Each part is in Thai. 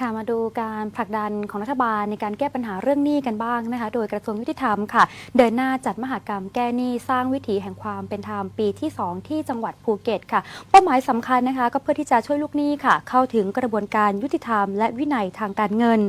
ค่ะมาดูการผลักดันของรัฐบาลในการแก้ปัญหาเรื่องหนี้กันบ้างนะคะ โดยกระทรวงยุติธรรมค่ะ เดินหน้าจัดมหากรรมแก้หนี้สร้างวิถีแห่งความเป็นธรรมปีที่ 2 ที่จังหวัดภูเก็ตค่ะ เป้าหมายสำคัญนะคะ ก็เพื่อที่จะช่วยลูกหนี้ค่ะ เข้าถึงกระบวนการยุติธรรมและวินัยทางการเงิน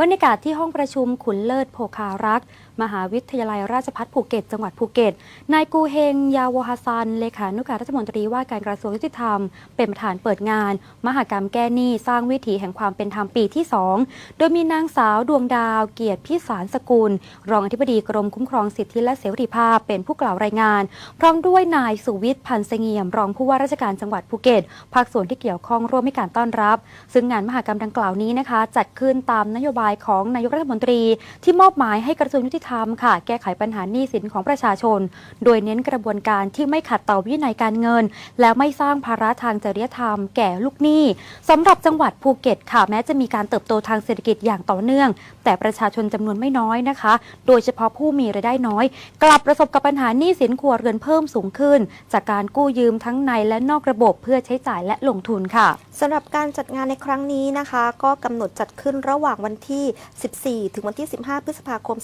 บรรยากาศที่ห้องประชุมขุนเลิศโภคารักษ์มหาวิทยาลัยราชภัฏภูเก็ต จังหวัดภูเก็ต นายกูเฮง ยาวฮัสซัน เลขานุการรัฐมนตรีว่าการกระทรวงยุติธรรม เป็นประธานเปิดงาน มหากรรมแก้หนี้สร้างวิถีแห่งความเป็นธรรมปีที่ 2 โดยมีนางสาวดวงดาว เกียรติพิสารสกุล รองอธิบดีกรมคุ้มครองสิทธิและเสรีภาพเป็นผู้กล่าวรายงาน พร้อมด้วยนายสุวิทย์พันธ์เสงี่ยมรองผู้ว่าราชการจังหวัดภูเก็ต ภาคส่วนที่เกี่ยวข้องร่วมให้การต้อนรับ ซึ่งงานมหากรรมดังกล่าวนี้นะคะ จัดขึ้นตามนโยบายของนายกรัฐมนตรี ที่มอบหมายให้กระทรวงยุติธรรมค่ะ แก้ไขปัญหาหนี้สินของประชาชน โดยเน้นกระบวนการที่ไม่ขัดต่อวินัยการเงิน และไม่สร้างภาระทางจริยธรรมแก่ลูกหนี้สำหรับจังหวัดภูเก็ตค่ะ แม้จะมีการเติบโตทางเศรษฐกิจอย่างต่อเนื่อง แต่ประชาชนจำนวนไม่น้อยนะคะ โดยเฉพาะผู้มีรายได้น้อย กลับประสบกับปัญหาหนี้สินครัวเรือนเพิ่มสูงขึ้น จากการกู้ยืมทั้งในและนอกระบบเพื่อใช้จ่ายและลงทุนค่ะสำหรับการจัดงานในครั้งนี้นะคะ ก็กำหนดจัดขึ้นระหว่างวันที่ 14 ถึงวันที่ 15 พฤษภาคม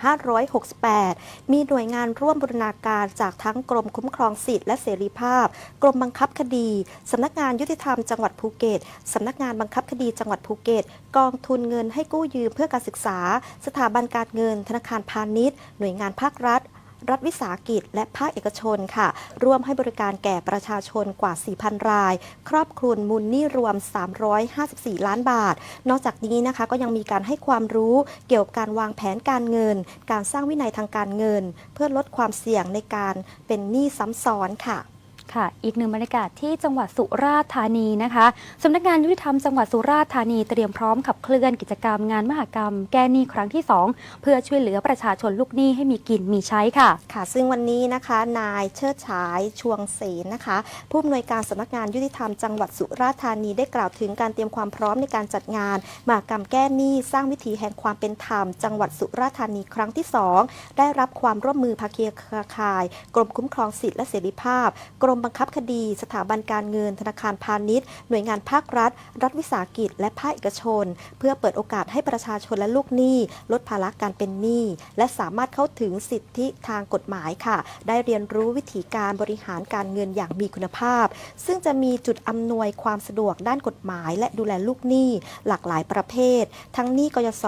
2568 มีหน่วยงานร่วมบูรณาการจากทั้งกรมคุ้มครองสิทธิและเสรีภาพ กรมบังคับคดี สำนักงานยุติธรรมจังหวัดภูเก็ต สำนักงานบังคับคดีจังหวัดภูเก็ต กองทุนเงินให้กู้ยืมเพื่อการศึกษา สถาบันการเงิน ธนาคารพาณิชย์ หน่วยงานภาครัฐ รัฐวิสาหกิจ และภาคเอกชนค่ะ ร่วมให้บริการแก่ประชาชนกว่า 4,000 ราย ครอบคลุมมูลหนี้รวม 354 ล้านบาท นอกจากนี้นะคะก็ยังมีการให้ความรู้เกี่ยวกับการวางแผนการเงิน การสร้างวินัยทางการเงิน เพื่อลดความเสี่ยงในการเป็นหนี้ซ้ำซ้อนค่ะ ค่ะ อีกหนึ่งบรรยากาศที่จังหวัดสุราษฎร์ธานีนะคะสำนักงานยุติธรรมจังหวัดสุราษฎร์ธานีเตรียมพร้อมขับเคลื่อนกิจกรรมงานมหกรรม แก้หนี้ครั้งที่ 2 เพื่อช่วยเหลือประชาชนลูกหนี้ให้มีกินมีใช้ค่ะ ค่ะ ซึ่งวันนี้นะคะ นายเชิดฉายชวงเสนนะคะ ผู้อำนวยการสำนักงานยุติธรรมจังหวัดสุราษฎร์ธานีได้กล่าวถึงการเตรียมความพร้อมในการจัดงานมหากรรมแก้หนี้สร้างวิถีแห่งความเป็นธรรม จังหวัดสุราษฎร์ธานีครั้งที่ 2 ได้รับความร่วมมือภาคีเครือข่าย กรมคุ้มครองสิทธิและเสรีภาพ กรมบังคับคดี สถาบันการเงิน ธนาคารพาณิชย์ หน่วยงานภาครัฐ รัฐวิสาหกิจ และภาคเอกชน เพื่อเปิดโอกาสให้ประชาชนและลูกหนี้ ลดภาระการเป็นหนี้ และสามารถเข้าถึงสิทธิทางกฎหมายค่ะ ได้เรียนรู้วิธีการบริหารการเงินอย่างมีคุณภาพ ซึ่งจะมีจุดอำนวยความสะดวกด้านกฎหมาย และดูแลลูกหนี้ หลากหลายประเภท ทั้งหนี้กยศ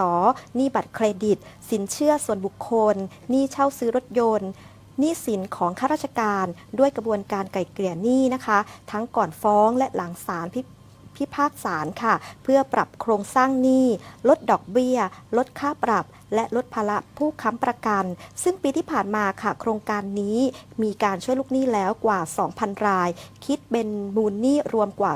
หนี้บัตรเครดิต สินเชื่อส่วนบุคคล หนี้เช่าซื้อรถยนต์ หนี้สินของข้าราชการด้วยกระบวนการไก่เกลี่ยหนี้นะคะ ทั้งก่อนฟ้องและหลังศาลพิพิพากษาค่ะ เพื่อปรับโครงสร้างหนี้ ลดดอกเบี้ย ลดค่าปรับ และลดภาระผู้ค้ำประกัน ซึ่งปีที่ผ่านมาค่ะ โครงการนี้มีการช่วยลูกหนี้แล้วกว่า 2,000 ราย คิดเป็นมูลหนี้รวมกว่า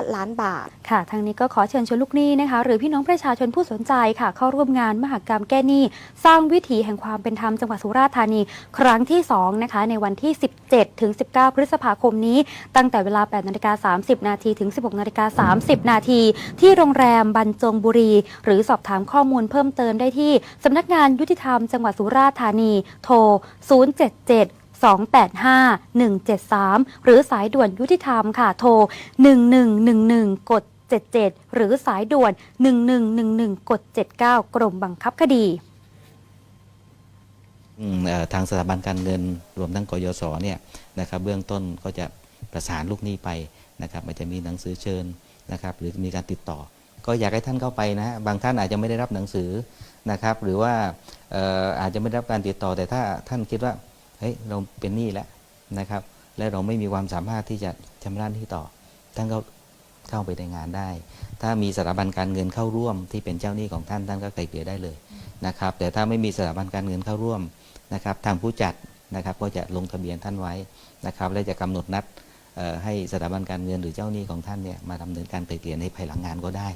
395 ล้านบาท ค่ะ ทางนี้ก็ขอเชิญชวนลูกหนี้นะคะ หรือพี่น้องประชาชนผู้สนใจค่ะ เข้าร่วมงานมหกรรมแก้หนี้ สร้างวิถีแห่งความเป็นธรรมจังหวัดสุราษฎร์ธานี ครั้งที่ 2 นะคะ ในวันที่ 17 ถึง 19 พฤษภาคมนี้ ตั้งแต่เวลา8นาฬิกา30 นาทีถึง 16นาฬิกา30 นาทีที่โรงแรมบรรจงบุรี หรือสอบถามข้อมูลเพิ่มเติมได้ที่สำนักงานยุติธรรมจังหวัดสุราษฎร์ธานี โทร 077 285-173 หรือสายด่วนยุติธรรมค่ะ โทร 1111 กด 77 หรือสายด่วน 1111 กด 79 กรมบังคับคดีทางสถาบันการเงินรวมทั้งกยศเนี่ยนะครับเบื้องต้นก็จะประสานลูกหนี้ไปนะครับอาจจะมีหนังสือเชิญนะครับ หรือมีการติดต่อ ก็อยากให้ท่านเข้าไปนะฮะบางท่านอาจจะไม่ได้รับหนังสือนะครับ หรือว่าอาจจะไม่ได้รับการติดต่อแต่ถ้าท่านคิดว่าเฮ้ยเราเป็นหนี้แล้วนะครับ และเราไม่มีความสามารถที่จะชำระหนี้ต่อ ท่านก็เข้าไปในงานได้ ถ้ามีสถาบันการเงินเข้าร่วม ที่เป็นเจ้าหนี้ของท่านท่านก็ไกลเกลี่ยได้เลยนะครับ แต่ถ้าไม่มีสถาบันการเงินเข้าร่วมนะครับ ทางผู้จัดนะครับก็จะลงทะเบียนท่านไว้นะครับ และจะกำหนดนัด ให้สถาบันการเงินหรือเจ้าหนี้ของท่านเนี่ยมาดำเนินการไกล่เกลี่ยในภายหลังงานก็ได้